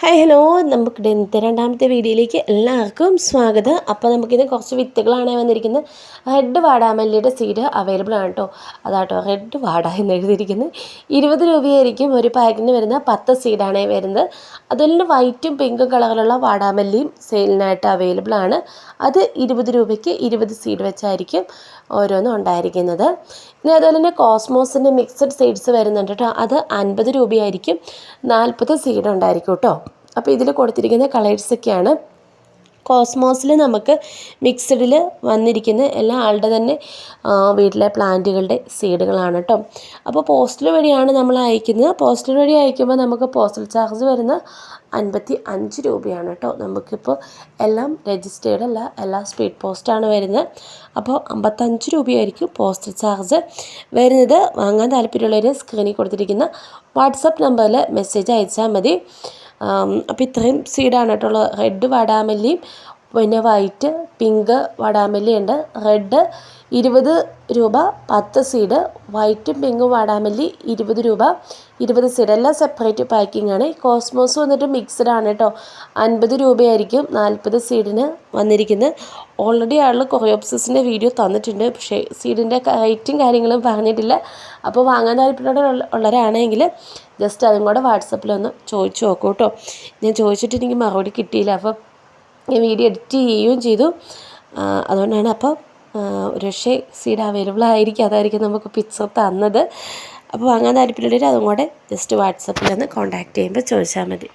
Hi hello നമുക്ക് ഇന്നത്തെ രണ്ടാമത്തെ വീഡിയോയിലേക്ക് എല്ലാവർക്കും സ്വാഗതം. അപ്പോൾ നമുക്കിത് കുറച്ച് വിത്തുകളാണ് വന്നിരിക്കുന്നത്. റെഡ് വാടാമല്ലിയുടെ സീഡ് അവൈലബിൾ ആണ് കേട്ടോ. അതാട്ടോ റെഡ് വാട എന്ന് എഴുതിയിരിക്കുന്നത്. ഇരുപത് രൂപയായിരിക്കും ഒരു പാക്കിന് വരുന്ന പത്ത് സീഡാണ് വരുന്നത്. അതിൽ വൈറ്റും പിങ്കും കളറിലുള്ള വാടാമല്ലിയും സെയിലിനായിട്ട് അവൈലബിൾ ആണ്. അത് ഇരുപത് രൂപയ്ക്ക് ഇരുപത് സീഡ് വെച്ചായിരിക്കും ഓരോന്നും ഉണ്ടായിരിക്കുന്നത്. ഇനി അതുപോലെ തന്നെ കോസ്മോസിന്റെ മിക്സഡ് സീഡ്സ് വരുന്നുണ്ട് കേട്ടോ. അത് അൻപത് രൂപയായിരിക്കും. നാൽപ്പത് സീഡ് ഉണ്ടായിരിക്കും കേട്ടോ. അപ്പോൾ ഇതിൽ കൊടുത്തിരിക്കുന്ന കളേഴ്സൊക്കെയാണ് കോസ്മോസിൽ നമുക്ക് മിക്സഡിൽ വന്നിരിക്കുന്ന എല്ലാ ആളുടെ തന്നെ വീട്ടിലെ പ്ലാന്റുകളുടെ സീഡുകളാണ് കേട്ടോ അപ്പോൾ പോസ്റ്റൽ വഴിയാണ് നമ്മൾ അയക്കുന്നത്. പോസ്റ്റൽ വഴി അയക്കുമ്പോൾ നമുക്ക് പോസ്റ്റൽ ചാർജ് വരുന്ന അൻപത്തി അഞ്ച് രൂപയാണ് കേട്ടോ നമുക്കിപ്പോൾ എല്ലാം രജിസ്റ്റേർഡ് അല്ല എല്ലാം സ്പീഡ് പോസ്റ്റാണ് വരുന്നത്. അപ്പോൾ അമ്പത്തഞ്ച് രൂപയായിരിക്കും പോസ്റ്റൽ ചാർജ് വരുന്നത്. വാങ്ങാൻ താല്പര്യമുള്ളവർ സ്ക്രീനിൽ കൊടുത്തിരിക്കുന്ന വാട്സപ്പ് നമ്പറിൽ മെസ്സേജ് അയച്ചാൽ മതി. അപ്പോൾ ഇത്രയും സീഡാണ് കേട്ടോ റെഡ് വാടാമല്ലിയും പിന്നെ വൈറ്റ് പിങ്ക് വാടാമല്ലി ഉണ്ട്. റെഡ് ഇരുപത് രൂപ പത്ത് സീഡ് വൈറ്റും പിങ്കും വാടാമല്ലി ഇരുപത് രൂപ ഇരുപത് സീഡ് എല്ലാം സെപ്പറേറ്റ് പാക്കിംഗ് ആണ്. കോസ്മോസ് വന്നിട്ട് മിക്സഡ് ആണ് കേട്ടോ അൻപത് രൂപയായിരിക്കും നാൽപ്പത് സീഡിന് വന്നിരിക്കുന്നത്. ഓൾറെഡി ആൾ കൊറിയോപ്സിസിന്റെ വീഡിയോ തന്നിട്ടുണ്ട്. പക്ഷേ സീഡിന്റെ റേറ്റും കാര്യങ്ങളും പറഞ്ഞിട്ടില്ല. അപ്പോൾ വാങ്ങാൻ താല്പര്യമുള്ള ഉള്ളവരാണെങ്കിൽ ജസ്റ്റ് അതും കൂടെ വാട്സപ്പിലൊന്ന് ചോദിച്ചു നോക്കൂ കേട്ടോ ഞാൻ ചോദിച്ചിട്ട് എനിക്ക് മറുപടി കിട്ടിയില്ല. അപ്പം ഞാൻ വീഡിയോ എഡിറ്റ് ചെയ്യുകയും ചെയ്തു. അതുകൊണ്ടാണ് അപ്പോൾ ഒരു പക്ഷേ സീഡ് അവൈലബിൾ ആയിരിക്കും. അതായിരിക്കും നമുക്ക് പിക്ചർ തന്നത്. അപ്പോൾ വാങ്ങാൻ താല്പര്യമുള്ളവർ അതും കൂടെ ജസ്റ്റ് വാട്സപ്പിൽ ഒന്ന് കോൺടാക്റ്റ് ചെയ്യുമ്പോൾ ചോദിച്ചാൽ മതി.